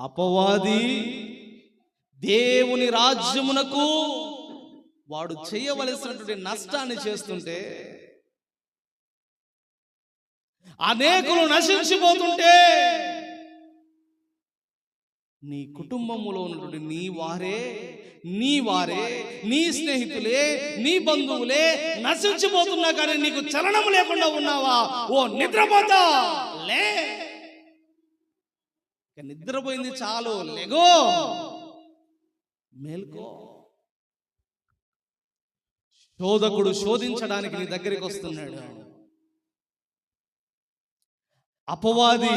అపవాది దేవుని రాజ్యమునకు వాడు చేయవలసినటువంటి నష్టాన్ని చేస్తుంటే అనేకులు నశించిపోతుంటే నీ కుటుంబములో ఉన్నటువంటి నీ వారే నీ వారే నీ స్నేహితులే నీ బంధువులే నశించిపోతున్నా కానీ నీకు చలనం లేకుండా ఉన్నావా? ఓ నిద్రపోతా లే. నిద్రపోయింది చాలు. లెగో. మేల్కో. శోధకుడు శోధించడానికి నీ దగ్గరికి వస్తున్నాడు. అపవాది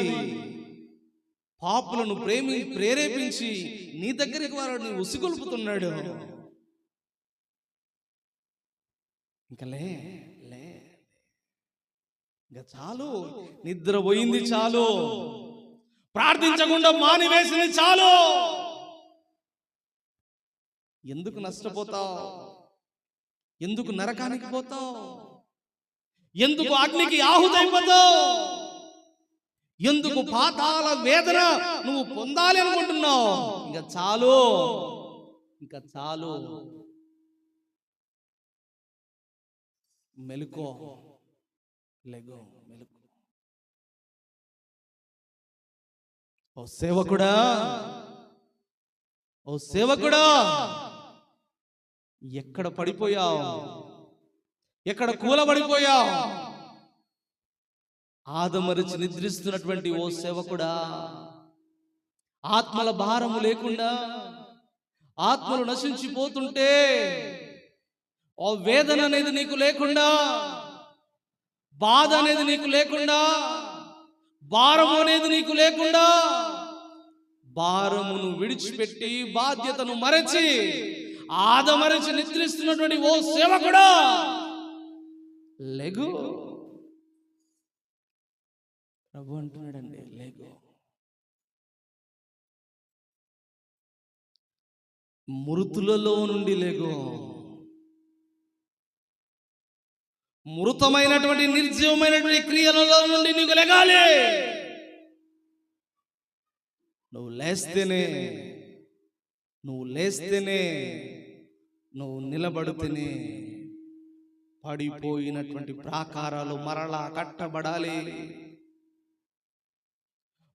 పాపులను ప్రేమి ప్రేరేపించి నీ దగ్గరికి వారిని ఉసిగొల్పుతున్నాడు. ఇంకా లే లే. ఇంకా చాలు. నిద్ర పోయింది చాలు. ప్రార్థించకుండా మానివేసింది చాలు. ఎందుకు నష్టపోతావు? ఎందుకు నరకానికి పోతావు? ఎందుకు అగ్నికి ఆహుతైపోతావు? ఎందుకు పాతాల వేదన నువ్వు పొందాలి అనుకుంటున్నావు? ఇంకా చాలు. ఇంకా చాలు. మెలుకో. లెగో మెలుకో. ఓ సేవకుడా ఓ సేవకుడా ఎక్కడ పడిపోయావు? ఎక్కడ కూలబడిపోయావు? ఆదమరిచి నిద్రిస్తున్నటువంటి ఓ సేవకుడా ఆత్మల భారము లేకుండా ఆత్మలు నశించిపోతుంటే ఓ వేదన అనేది నీకు లేకుండా బాధ అనేది నీకు లేకుండా భారము అనేది నీకు లేకుండా భారమును విడిచిపెట్టి బాధ్యతను మరచి ఆదమరచి నిద్రిస్తున్నటువంటి ఓ సేవకుడా. లెగు. ప్రభు అంటున్నాడండి లెగు. మృతులలో నుండి లేగో. మృతమైనటువంటి నిర్జీవమైనటువంటి క్రియలలో నుండి నీకు లెగాలి. నువ్వు లేస్తేనే నువ్వు లేస్తేనే నువ్వు నిలబడితేనే పడిపోయినటువంటి ప్రాకారాలు మరలా కట్టబడాలి.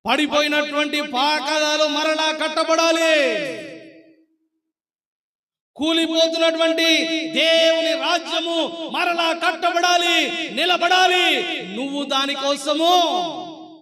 పడిపోయినటువంటి పాకాలు మరలా కట్టబడాలి. కూలిపోతున్నటువంటి దేవుని రాజ్యము మరలా కట్టబడాలి నిలబడాలి. నువ్వు దానికోసము